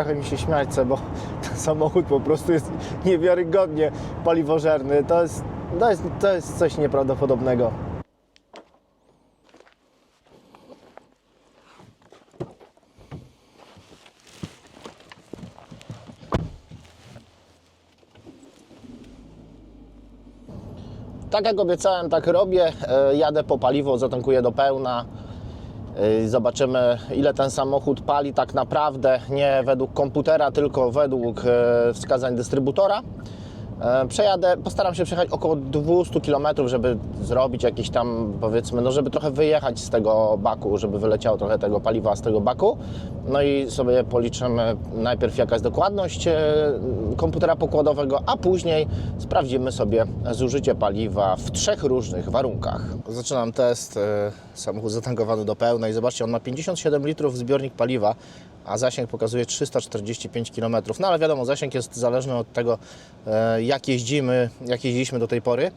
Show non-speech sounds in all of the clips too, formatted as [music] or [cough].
trochę mi się śmiać bo [laughs] ten samochód po prostu jest niewiarygodnie paliwożerny. To jest, to jest, to jest coś nieprawdopodobnego. Tak jak obiecałem, tak robię. E, Jadę po paliwo, zatankuję do pełna. E, Zobaczymy, ile ten samochód pali tak naprawdę, nie według komputera, tylko według e, wskazań dystrybutora. E, Przejadę, postaram się przejechać około 200 km, żeby zrobić jakiś tam, powiedzmy, no żeby trochę wyjechać z tego baku, żeby wyleciało trochę tego paliwa z tego baku. No i sobie policzymy najpierw jaka jest dokładność e, komputera pokładowego, a później sprawdzimy sobie zużycie paliwa w trzech różnych warunkach. Zaczynam test, e, samochód zatankowany do pełna i zobaczcie, on ma 57 litrów zbiornik paliwa, a zasięg pokazuje 345 km. No ale wiadomo, zasięg jest zależny od tego, e, jak jeździmy, jak jeździliśmy do tej pory.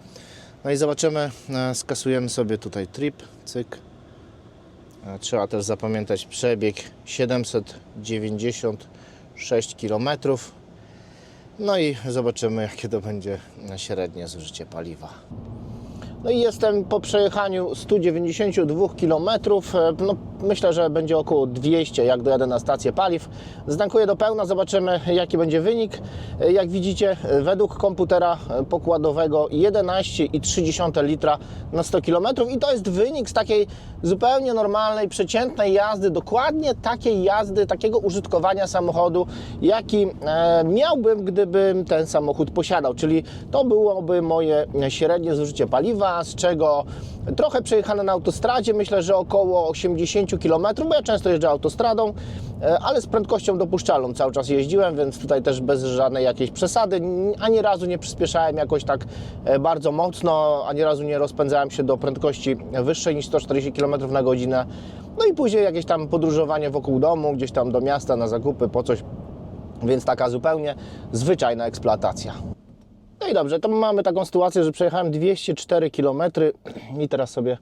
No i zobaczymy, e, skasujemy sobie tutaj trip, cyk. E, Trzeba też zapamiętać przebieg 796 km. No i zobaczymy, jakie to będzie średnie zużycie paliwa. No i jestem po przejechaniu 192 km. No, myślę, że będzie około 200, jak dojadę na stację paliw. Zdankuję do pełna, zobaczymy, jaki będzie wynik. Jak widzicie, według komputera pokładowego 11,3 litra na 100 km. I to jest wynik z takiej zupełnie normalnej, przeciętnej jazdy, dokładnie takiej jazdy, takiego użytkowania samochodu, jaki e, miałbym, gdybym ten samochód posiadał. Czyli to byłoby moje średnie zużycie paliwa, z czego trochę przejechane na autostradzie, myślę, że około 80 km, bo ja często jeżdżę autostradą, e, ale z prędkością dopuszczalną cały czas jeździłem, więc tutaj też bez żadnej jakiejś przesady, ani razu nie przyspieszałem jakoś tak e, bardzo mocno, ani razu nie rozpędzałem się do prędkości wyższej niż 140 km na godzinę. No i później jakieś tam podróżowanie wokół domu, gdzieś tam do miasta na zakupy, po coś, więc taka zupełnie zwyczajna eksploatacja. No i dobrze, to mamy taką sytuację, że przejechałem 204 km [clears throat] i teraz sobie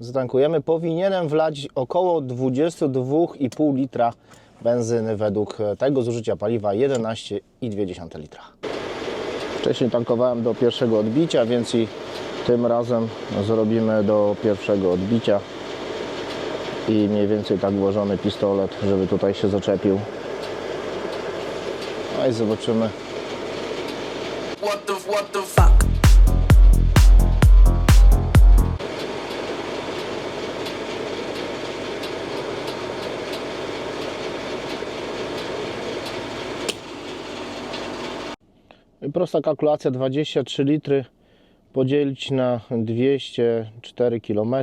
zatankujemy. Powinienem wlać około 22,5 litra benzyny według tego zużycia paliwa 11,2 litra. Wcześniej tankowałem do pierwszego odbicia, więc i tym razem zrobimy do pierwszego odbicia i mniej więcej tak włożony pistolet, żeby tutaj się zaczepił. No i zobaczymy What the what the fuck? Prosta kalkulacja 23 litry podzielić na 204 km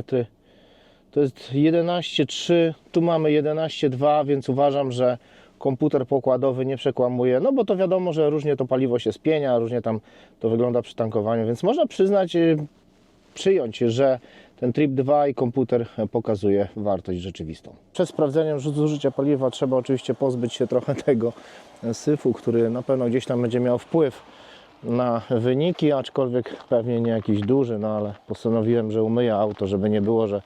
to jest 11,3 tu mamy 11,2 więc uważam, że komputer pokładowy nie przekłamuje no bo to wiadomo, że różnie to paliwo się spienia różnie tam to wygląda przy tankowaniu więc można przyznać, y, przyjąć, że ten Trip 2 i komputer pokazuje wartość rzeczywistą. Przed sprawdzeniem zużycia paliwa trzeba oczywiście pozbyć się trochę [laughs] tego syfu, który na pewno gdzieś tam będzie miał wpływ na wyniki, aczkolwiek pewnie nie jakiś duży, no ale postanowiłem, że umyję auto, żeby nie było, że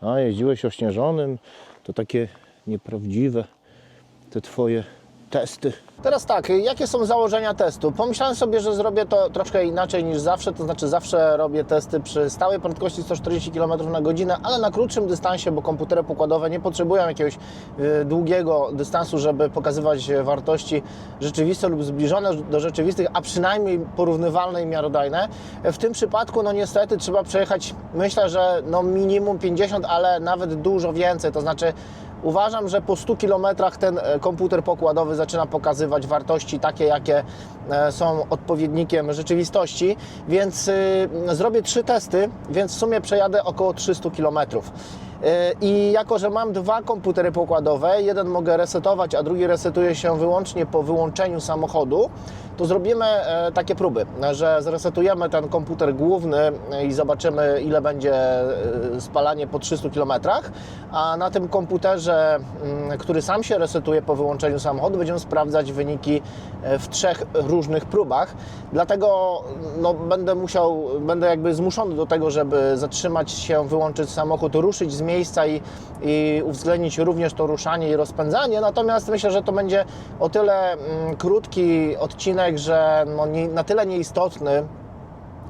a jeździłeś ośnieżonym, to takie nieprawdziwe te twoje testy. Teraz tak, jakie są założenia testu? Pomyślałem sobie, że zrobię to troszkę inaczej niż zawsze, to znaczy zawsze robię testy przy stałej prędkości 140 km na godzinę, ale na krótszym dystansie, bo komputery pokładowe nie potrzebują jakiegoś y, długiego dystansu, żeby pokazywać wartości rzeczywiste lub zbliżone do rzeczywistych, a przynajmniej porównywalne i miarodajne. W tym przypadku, no niestety trzeba przejechać, myślę, że no minimum 50, ale nawet dużo więcej, to znaczy Uważam, że po 100 km ten e, komputer pokładowy zaczyna pokazywać wartości takie, jakie e, są odpowiednikiem rzeczywistości, więc y, zrobię trzy testy, więc w sumie przejadę około 300 km. I jako, że mam dwa komputery pokładowe, jeden mogę resetować, a drugi resetuje się wyłącznie po wyłączeniu samochodu, to zrobimy e, takie próby, że zresetujemy ten komputer główny i zobaczymy, ile będzie e, spalanie po 300 km, a na tym komputerze, mm, który sam się resetuje po wyłączeniu samochodu, będziemy sprawdzać wyniki e, w trzech różnych próbach. Dlatego no, będę musiał, będę jakby zmuszony do tego, żeby zatrzymać się, wyłączyć samochód, ruszyć z miejsca i, i uwzględnić również to ruszanie i rozpędzanie. Natomiast myślę, że to będzie o tyle mm, krótki odcinek, że no, nie, na tyle nieistotny,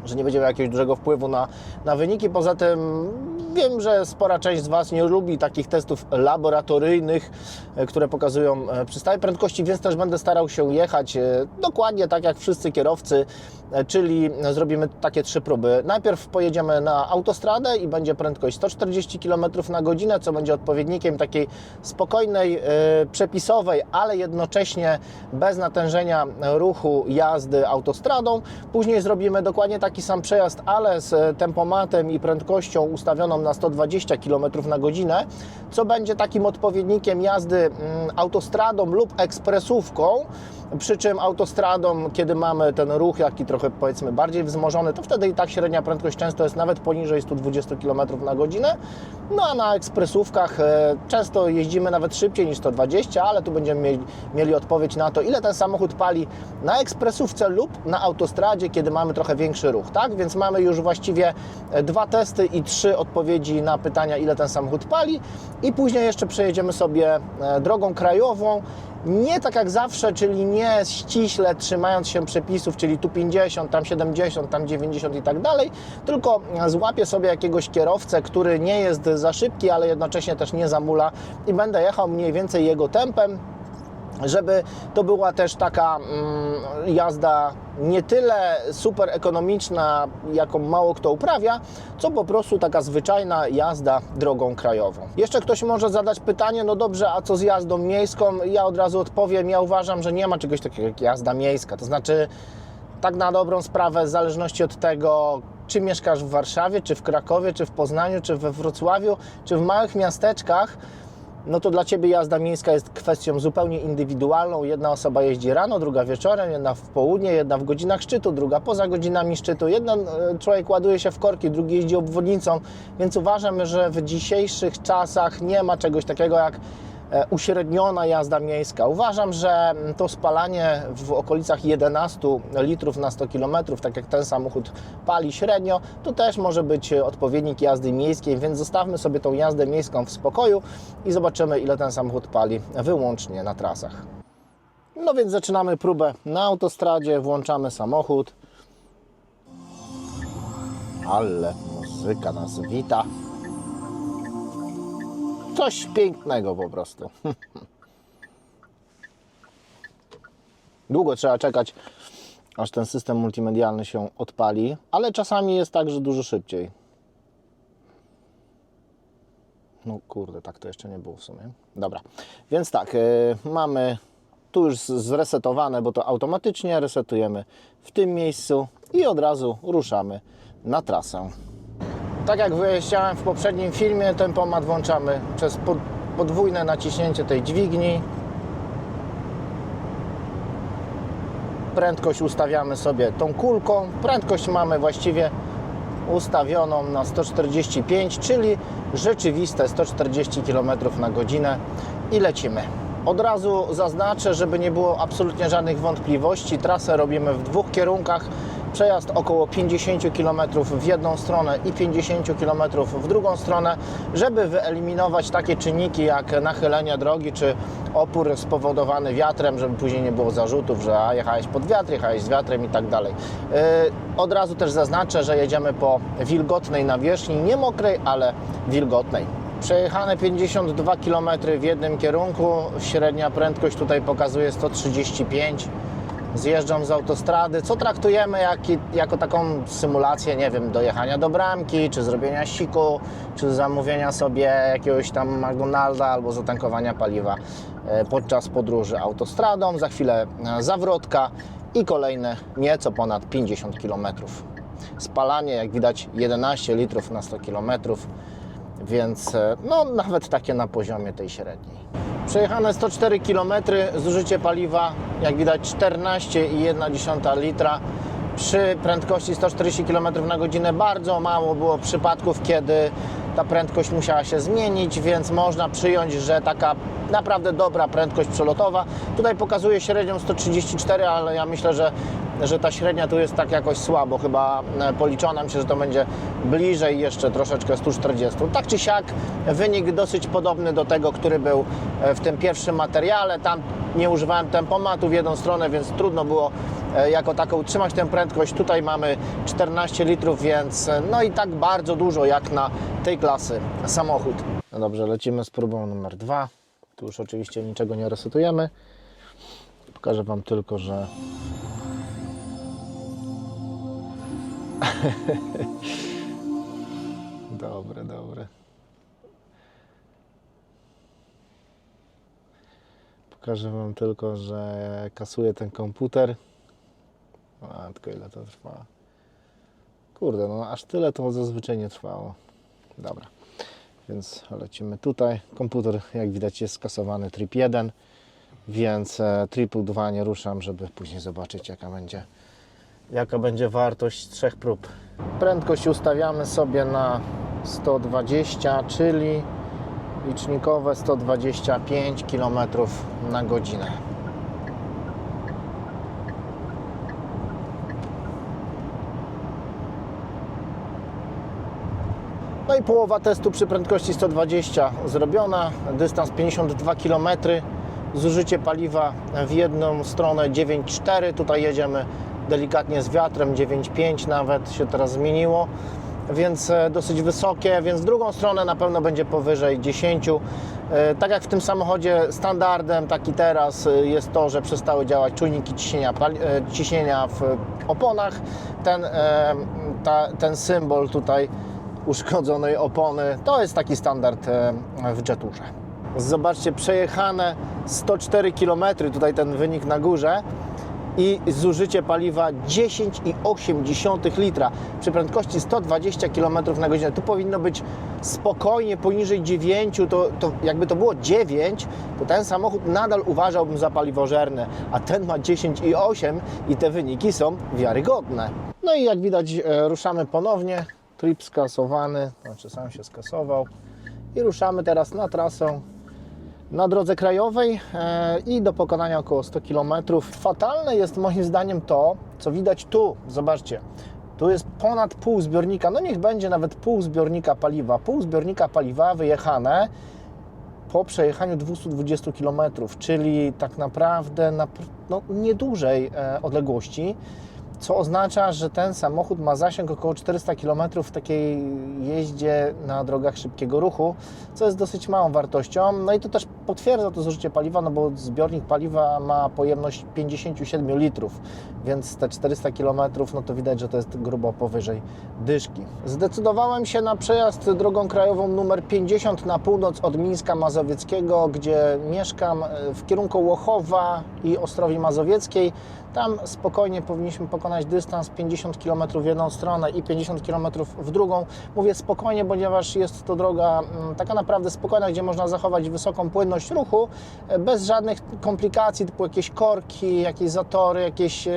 że nie będzie miał jakiegoś dużego wpływu na, na wyniki. Poza tym wiem, że spora część z Was nie lubi takich testów laboratoryjnych, e, które pokazują e, przy stałej prędkości, więc też będę starał się jechać e, dokładnie tak jak wszyscy kierowcy, czyli zrobimy takie trzy próby. Najpierw pojedziemy na autostradę i będzie prędkość 140 km na godzinę, co będzie odpowiednikiem takiej spokojnej, e, przepisowej, ale jednocześnie bez natężenia ruchu jazdy autostradą. Później zrobimy dokładnie taki sam przejazd, ale z tempomatem i prędkością ustawioną na 120 km na godzinę, co będzie takim odpowiednikiem jazdy mm, autostradą lub ekspresówką. Przy czym autostradą, kiedy mamy ten ruch jaki trochę powiedzmy bardziej wzmożony, to wtedy i tak średnia prędkość często jest nawet poniżej 120 km na godzinę. No a na ekspresówkach e, często jeździmy nawet szybciej niż 120, ale tu będziemy mieli, mieli odpowiedź na to, ile ten samochód pali na ekspresówce lub na autostradzie, kiedy mamy trochę większy ruch, tak? Więc mamy już właściwie e, dwa testy i trzy odpowiedzi na pytania, ile ten samochód pali i później jeszcze przejedziemy sobie e, drogą krajową, nie tak jak zawsze, czyli nie ściśle trzymając się przepisów, czyli tu 50, tam 70, tam 90 i tak dalej, tylko złapię sobie jakiegoś kierowcę, który nie jest za szybki, ale jednocześnie też nie zamula i będę jechał mniej więcej jego tempem, żeby to była też taka mm, jazda nie tyle super ekonomiczna, jaką mało kto uprawia, co po prostu taka zwyczajna jazda drogą krajową. Jeszcze ktoś może zadać pytanie, no dobrze, a co z jazdą miejską? Ja od razu odpowiem, ja uważam, że nie ma czegoś takiego jak jazda miejska, to znaczy tak na dobrą sprawę, w zależności od tego, czy mieszkasz w Warszawie, czy w Krakowie, czy w Poznaniu, czy we Wrocławiu, czy w małych miasteczkach, no to dla Ciebie jazda miejska jest kwestią zupełnie indywidualną. Jedna osoba jeździ rano, druga wieczorem, jedna w południe, jedna w godzinach szczytu, druga poza godzinami szczytu. Jeden e, człowiek ładuje się w korki, drugi jeździ obwodnicą, więc uważam, że w dzisiejszych czasach nie ma czegoś takiego jak uśredniona jazda miejska. Uważam, że mm, to spalanie w okolicach 11 litrów na 100 km, tak jak ten samochód pali średnio, to też może być odpowiednik jazdy miejskiej, więc zostawmy sobie tą jazdę miejską w spokoju i zobaczymy, ile ten samochód pali wyłącznie na trasach. No więc zaczynamy próbę na autostradzie, włączamy samochód. Ale muzyka nas wita. Coś pięknego po prostu. [laughs] Długo trzeba czekać, aż ten system multimedialny się odpali, ale czasami jest tak, że dużo szybciej. No kurde, tak to jeszcze nie było w sumie. Dobra, więc tak, yy, mamy tu już zresetowane, bo to automatycznie resetujemy w tym miejscu i od razu ruszamy na trasę. Tak jak wyjaśniałem w poprzednim filmie, tempomat włączamy przez pod- podwójne naciśnięcie tej dźwigni. Prędkość ustawiamy sobie tą kulką. Prędkość mamy właściwie ustawioną na 145, czyli rzeczywiste 140 km na godzinę i lecimy. Od razu zaznaczę, żeby nie było absolutnie żadnych wątpliwości. Trasę robimy w dwóch kierunkach. Przejazd około 50 km w jedną stronę i 50 km w drugą stronę, żeby wyeliminować takie czynniki jak nachylenie drogi czy opór spowodowany wiatrem, żeby później nie było zarzutów, że a, jechałeś pod wiatr, jechałeś z wiatrem i tak dalej. Yy, Od razu też zaznaczę, że jedziemy po wilgotnej nawierzchni, nie mokrej, ale wilgotnej. Przejechane 52 km w jednym kierunku, średnia prędkość tutaj pokazuje 135 zjeżdżam z autostrady, co traktujemy jak, jako taką symulację, nie wiem, dojechania do bramki, czy zrobienia siku, czy zamówienia sobie jakiegoś tam McDonalda albo zatankowania paliwa e, podczas podróży autostradą. Za chwilę e, zawrotka i kolejne nieco ponad 50 km. Spalanie, jak widać, 11 litrów na 100 km, więc e, no nawet takie na poziomie tej średniej. Przejechane 104 km, zużycie paliwa jak widać 14,1 litra. Przy prędkości 140 km na godzinę bardzo mało było przypadków, kiedy ta prędkość musiała się zmienić, więc można przyjąć, że taka naprawdę dobra prędkość przelotowa. Tutaj pokazuje średnią 134, ale ja myślę, że że ta średnia tu jest tak jakoś słabo, chyba e, policzono się, że to będzie bliżej jeszcze troszeczkę 140. Tak czy siak wynik dosyć podobny do tego, który był e, w tym pierwszym materiale. Tam nie używałem tempomatu w jedną stronę, więc trudno było e, jako tako utrzymać tę prędkość. Tutaj mamy 14 litrów, więc no i tak bardzo dużo jak na tej klasy samochód. No dobrze, lecimy z próbą numer dwa. Tu już oczywiście niczego nie resetujemy. Pokażę Wam tylko, że [laughs] dobre, dobre. Pokażę Wam tylko, że kasuje ten komputer. A, tylko ile to trwa? Kurde, no aż tyle to zazwyczaj nie trwało. Dobra, więc lecimy tutaj. Komputer, jak widać, jest skasowany trip 1, więc e, tripu 2 nie ruszam, żeby później zobaczyć, jaka będzie, jaka będzie wartość trzech prób. Prędkość ustawiamy sobie na 120, czyli licznikowe 125 km na godzinę. No i połowa testu przy prędkości 120 zrobiona, dystans 52 km, zużycie paliwa w jedną stronę 9,4, tutaj jedziemy delikatnie z wiatrem, 9,5 nawet się teraz zmieniło, więc e, dosyć wysokie, więc w drugą stronę na pewno będzie powyżej 10. E, Tak jak w tym samochodzie standardem, tak i teraz e, jest to, że przestały działać czujniki ciśnienia, ciśnienia w oponach. Ten, ta, ten symbol tutaj uszkodzonej opony. To jest taki standard w jeturze. Zobaczcie, przejechane 104 km, tutaj ten wynik na górze i zużycie paliwa 10,8 litra przy prędkości 120 km na godzinę. Tu powinno być spokojnie poniżej 9, to, to jakby to było 9, to ten samochód nadal uważałbym za paliwożerny, a ten ma 10,8 i te wyniki są wiarygodne. No i jak widać e, ruszamy ponownie, trip skasowany, znaczy sam się skasował i ruszamy teraz na trasę na drodze krajowej e, i do pokonania około 100 km. Fatalne jest moim zdaniem to, co widać tu. Zobaczcie, tu jest ponad pół zbiornika, no niech będzie nawet pół zbiornika paliwa. Pół zbiornika paliwa wyjechane po przejechaniu 220 km, czyli tak naprawdę na no, niedużej e, odległości, co oznacza, że ten samochód ma zasięg około 400 km w takiej jeździe na drogach szybkiego ruchu, co jest dosyć małą wartością. No i to też potwierdza to zużycie paliwa, no bo zbiornik paliwa ma pojemność 57 litrów, więc te 400 km, no to widać, że to jest grubo powyżej dyszki. Zdecydowałem się na przejazd drogą krajową numer 50 na północ od Mińska Mazowieckiego, gdzie mieszkam e, w kierunku Łochowa i Ostrowi Mazowieckiej. Tam spokojnie powinniśmy pokonać dystans 50 km w jedną stronę i 50 km w drugą. Mówię spokojnie, ponieważ jest to droga mm, taka naprawdę spokojna, gdzie można zachować wysoką płynność ruchu, e, bez żadnych komplikacji, typu jakieś korki, jakieś zatory, jakieś e,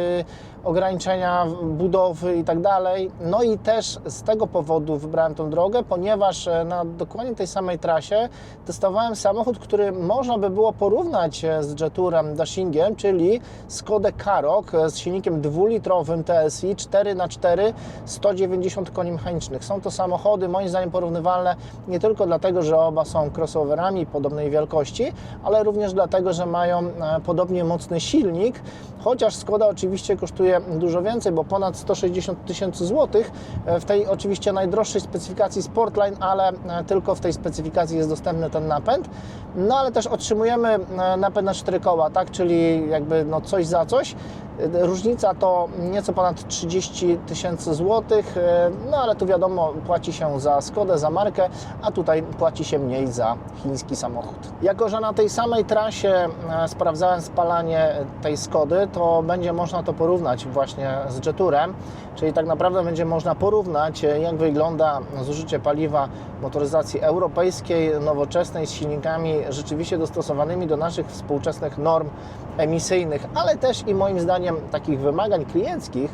ograniczenia budowy i tak dalej. No i też z tego powodu wybrałem tą drogę, ponieważ e, na dokładnie tej samej trasie testowałem samochód, który można by było porównać e, z Jeturem Dashingiem, czyli Skodę Karoq e, z silnikiem dwulitrowym TSI 4x4 190 koni mechanicznych. Są to samochody moim zdaniem porównywalne nie tylko dlatego, że oba są crossoverami podobnej wielkości, ale również dlatego, że mają podobnie mocny silnik, chociaż Skoda oczywiście kosztuje dużo więcej, bo ponad 160 tysięcy złotych e, w tej oczywiście najdroższej specyfikacji Sportline, ale e, tylko w tej specyfikacji jest dostępny ten napęd. No ale też otrzymujemy e, napęd na cztery koła, tak, czyli jakby no coś za coś. Różnica to nieco ponad 30 tysięcy złotych, e, no ale tu wiadomo, płaci się za Skodę, za markę, a tutaj płaci się mniej za chiński samochód. Jako, że na tej samej trasie e, sprawdzałem spalanie tej Skody, to będzie można to porównać właśnie z Jeturem, czyli tak naprawdę będzie można porównać, e, jak wygląda zużycie paliwa motoryzacji europejskiej, nowoczesnej, z silnikami rzeczywiście dostosowanymi do naszych współczesnych norm emisyjnych, ale też i moim zdaniem takich wymagań klienckich,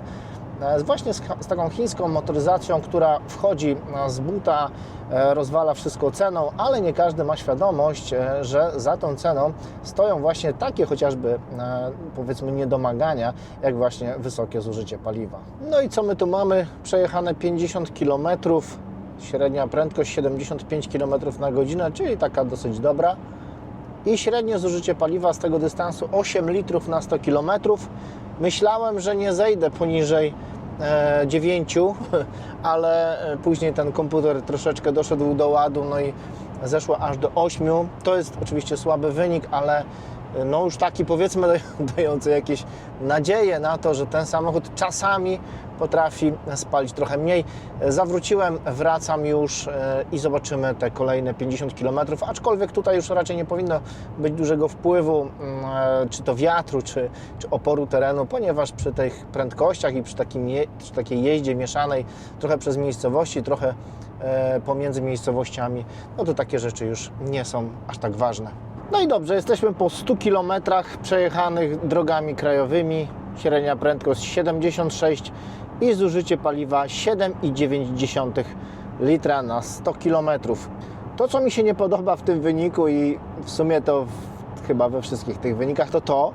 e, właśnie z, z taką chińską motoryzacją, która wchodzi e, z buta, e, rozwala wszystko ceną, ale nie każdy ma świadomość, że za tą ceną stoją właśnie takie chociażby powiedzmy niedomagania, jak właśnie wysokie zużycie paliwa. No i co my tu mamy? Przejechane 50 km, średnia prędkość 75 km na godzinę, czyli taka dosyć dobra i średnie zużycie paliwa z tego dystansu 8 litrów na 100 km. Myślałem, że nie zejdę poniżej e, 9, [laughs] ale e, później ten komputer troszeczkę doszedł do ładu, no i zeszło aż do 8. To jest oczywiście słaby wynik, ale e, no już taki powiedzmy [laughs] dający jakieś nadzieję na to, że ten samochód czasami potrafi spalić trochę mniej. Zawróciłem, wracam już e, i zobaczymy te kolejne 50 km, aczkolwiek tutaj już raczej nie powinno być dużego wpływu, mm, e, czy to wiatru, czy, czy oporu terenu, ponieważ przy tych prędkościach i przy, takim przy takiej jeździe mieszanej, trochę przez miejscowości, trochę e, pomiędzy miejscowościami, no to takie rzeczy już nie są aż tak ważne. No i dobrze, jesteśmy po 100 km przejechanych drogami krajowymi, średnia prędkość 76 i zużycie paliwa 7,9 litra na 100 km. To, co mi się nie podoba w tym wyniku i w sumie to w, chyba we wszystkich tych wynikach, to to,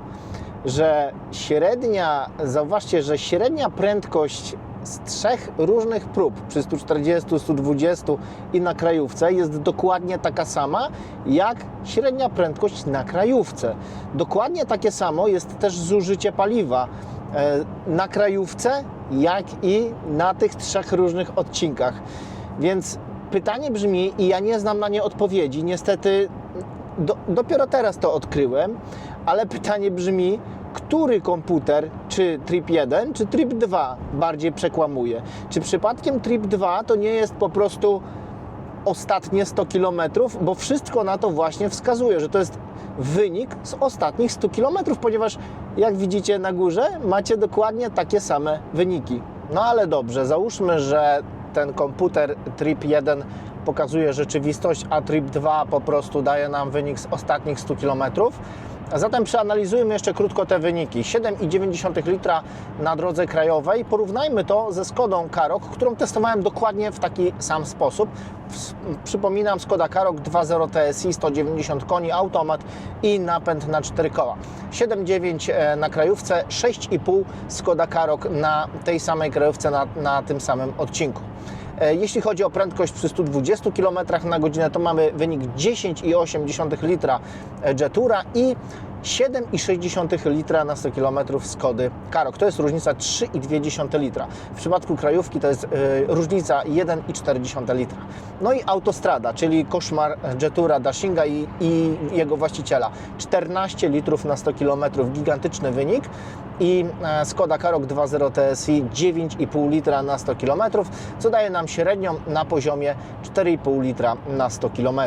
że średnia, zauważcie, że średnia prędkość z trzech różnych prób przy 140, 120 i na krajówce jest dokładnie taka sama jak średnia prędkość na krajówce. Dokładnie takie samo jest też zużycie paliwa e, na krajówce, jak i na tych trzech różnych odcinkach. Więc pytanie brzmi, i ja nie znam na nie odpowiedzi, niestety do, dopiero teraz to odkryłem, ale pytanie brzmi, który komputer, czy Trip 1, czy Trip 2 bardziej przekłamuje? Czy przypadkiem Trip 2 to nie jest po prostu ostatnie 100 km, bo wszystko na to właśnie wskazuje, że to jest wynik z ostatnich 100 km, ponieważ jak widzicie na górze macie dokładnie takie same wyniki. No ale dobrze, załóżmy, że ten komputer Trip 1 pokazuje rzeczywistość, a Trip 2 po prostu daje nam wynik z ostatnich 100 km. Zatem przeanalizujmy jeszcze krótko te wyniki. 7,9 litra na drodze krajowej. Porównajmy to ze Skodą Karoq, którą testowałem dokładnie w taki sam sposób. Przypominam, Skoda Karoq 2.0 TSI, 190 koni, automat i napęd na 4 koła. 7,9 e, na krajówce, 6,5 Skoda Karoq na tej samej krajówce, na, na tym samym odcinku. E, Jeśli chodzi o prędkość przy 120 km na godzinę, to mamy wynik 10,8 litra Jetura i 7,6 litra na 100 km Skody Karoq. To jest różnica 3,2 litra. W przypadku krajówki to jest y, różnica 1,4 litra. No i autostrada, czyli koszmar Jetura Dashinga i, i jego właściciela. 14 litrów na 100 km, gigantyczny wynik i e, Skoda Karoq 2.0 TSI 9,5 litra na 100 km, co daje nam średnią na poziomie 4,5 litra na 100 km.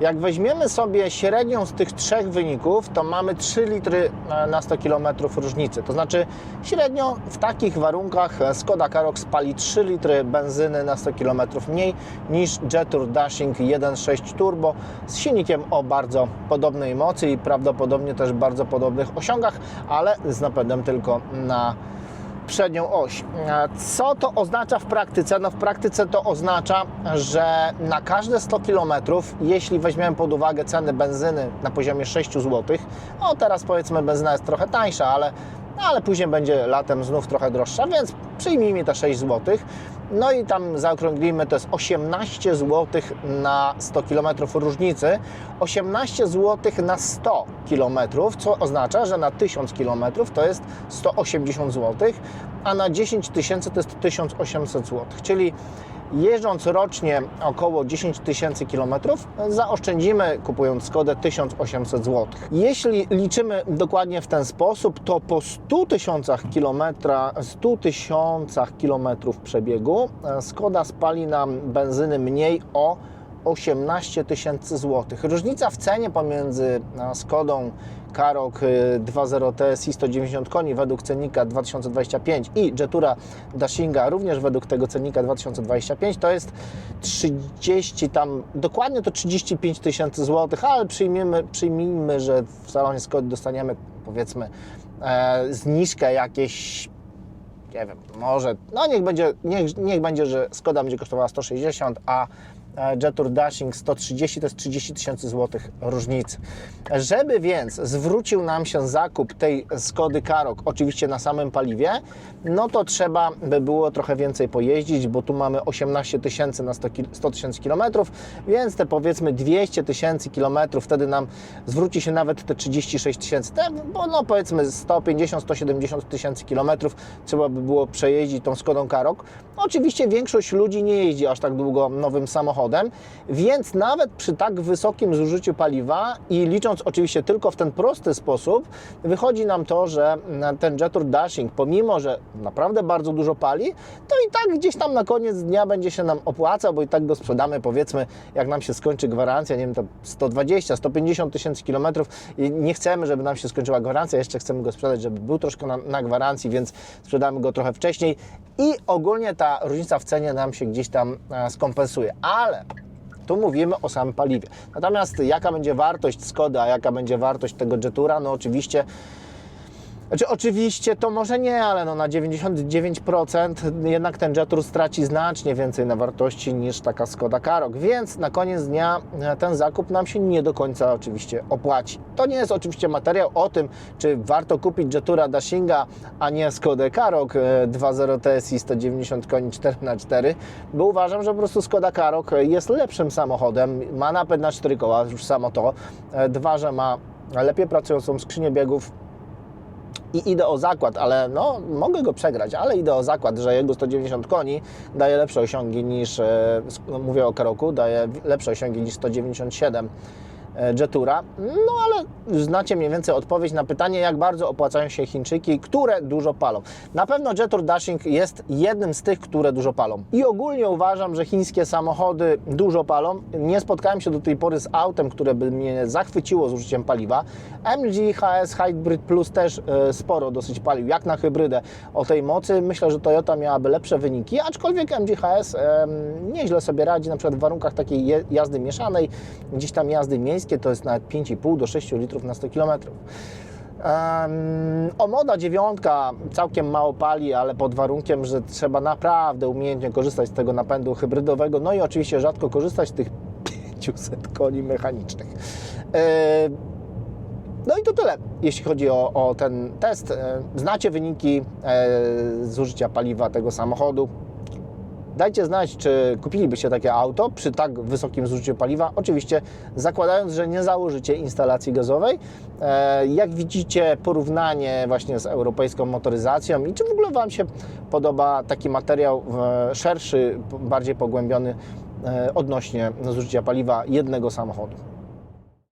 Jak weźmiemy sobie średnią z tych trzech wyników, to mamy 3 litry na 100 km różnicy. To znaczy średnio w takich warunkach e, Skoda Karoq spali 3 litry benzyny na 100 km mniej niż Jetour Dashing 1.6 Turbo z silnikiem o bardzo podobnej mocy i prawdopodobnie też bardzo podobnych osiągach, ale z napędem tylko na przednią oś. Co to oznacza w praktyce? No w praktyce to oznacza, że na każde 100 km, jeśli weźmiemy pod uwagę ceny benzyny na poziomie 6 zł, no teraz powiedzmy benzyna jest trochę tańsza, ale, no ale później będzie latem znów trochę droższa, więc przyjmijmy te 6 zł. No i tam zaokrąglimy, to jest 18 zł na 100 km różnicy. 18 zł na 100 km, co oznacza, że na 1000 km to jest 180 zł, a na 10 tysięcy to jest 1800 zł. Czyli jeżdżąc rocznie około 10 tysięcy kilometrów, zaoszczędzimy kupując Skodę 1800 zł. Jeśli liczymy dokładnie w ten sposób, to po 100 tysiącach kilometra, 100 tysiącach kilometrów przebiegu e, Skoda spali nam benzyny mniej o 18 tysięcy złotych. Różnica w cenie pomiędzy e, Skodą Karoq y, 2.0 TSI 190 koni według cennika 2025 i Jetura Dashinga również według tego cennika 2025 to jest 30 tam, dokładnie to 35 tysięcy złotych, ale przyjmijmy, przyjmijmy, że w salonie Skody dostaniemy powiedzmy e, zniżkę jakieś nie wiem, może, no niech będzie, niech, niech będzie, że Skoda będzie kosztowała 160, a Jetour Dashing 130 to jest 30 tysięcy złotych różnicy. Żeby więc zwrócił nam się zakup tej Skody Karok, oczywiście na samym paliwie, no to trzeba by było trochę więcej pojeździć, bo tu mamy 18 tysięcy na 100 ki- 100 tysięcy kilometrów, więc te powiedzmy 200 tysięcy kilometrów, wtedy nam zwróci się nawet te 36 tysięcy, bo no powiedzmy 150-170 tysięcy kilometrów trzeba by było przejeździć tą Skodą Karok. Oczywiście większość ludzi nie jeździ aż tak długo nowym samochodem, więc nawet przy tak wysokim zużyciu paliwa i licząc oczywiście tylko w ten prosty sposób, wychodzi nam to, że ten Jetour Dashing, pomimo że naprawdę bardzo dużo pali, to i tak gdzieś tam na koniec dnia będzie się nam opłacał, bo i tak go sprzedamy powiedzmy, jak nam się skończy gwarancja, nie wiem, to 120, 150 tysięcy kilometrów i nie chcemy, żeby nam się skończyła gwarancja, jeszcze chcemy go sprzedać, żeby był troszkę na, na gwarancji, więc sprzedamy go trochę wcześniej i ogólnie ta różnica w cenie nam się gdzieś tam e, skompensuje, ale tu mówimy o samym paliwie. Natomiast jaka będzie wartość Skody, a jaka będzie wartość tego Jetura, no oczywiście znaczy, oczywiście to może nie, ale no na 99% jednak ten Jetour straci znacznie więcej na wartości niż taka Skoda Karok, więc na koniec dnia e, ten zakup nam się nie do końca oczywiście opłaci. To nie jest oczywiście materiał o tym, czy warto kupić Jetoura Dashinga, a nie Skodę Karok e, 2.0 TSI 190 koni 4x4, bo uważam, że po prostu Skoda Karok jest lepszym samochodem, ma napęd na 4 koła, już samo to, E, dwa, że ma lepiej pracującą skrzynię biegów, i idę o zakład, ale no mogę go przegrać, ale idę o zakład, że jego 190 koni daje lepsze osiągi niż, e, no, mówię o Karoku, daje lepsze osiągi niż 197 e, Jetura. No ale znacie mniej więcej odpowiedź na pytanie, jak bardzo opłacają się Chińczyki, które dużo palą. Na pewno Jetour Dashing jest jednym z tych, które dużo palą. I ogólnie uważam, że chińskie samochody dużo palą. Nie spotkałem się do tej pory z autem, które by mnie zachwyciło z użyciem paliwa. MG HS Hybrid Plus też e, sporo dosyć palił, jak na hybrydę o tej mocy. Myślę, że Toyota miałaby lepsze wyniki, aczkolwiek MG HS nieźle sobie radzi, na przykład w warunkach takiej jazdy mieszanej, gdzieś tam jazdy miejskie, to jest nawet 5,5 do 6 litrów na 100 km. Um, Omoda dziewiątka całkiem mało pali, ale pod warunkiem, że trzeba naprawdę umiejętnie korzystać z tego napędu hybrydowego, no i oczywiście rzadko korzystać z tych [laughs] 500 koni mechanicznych. No i to tyle, jeśli chodzi o, o ten test. Znacie wyniki e, zużycia paliwa tego samochodu. Dajcie znać, czy kupilibyście takie auto przy tak wysokim zużyciu paliwa. Oczywiście zakładając, że nie założycie instalacji gazowej. E, Jak widzicie porównanie właśnie z europejską motoryzacją i czy w ogóle Wam się podoba taki materiał szerszy, bardziej pogłębiony e, odnośnie zużycia paliwa jednego samochodu.